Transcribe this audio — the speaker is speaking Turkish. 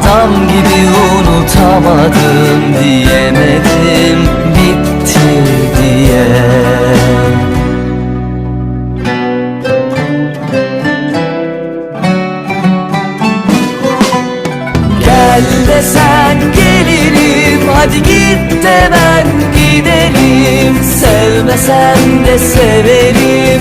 adam gibi unutamadım Diyemedim bitti diye. Gel desen gelirim Hadi git de ben gidelim. Sevmesen de severim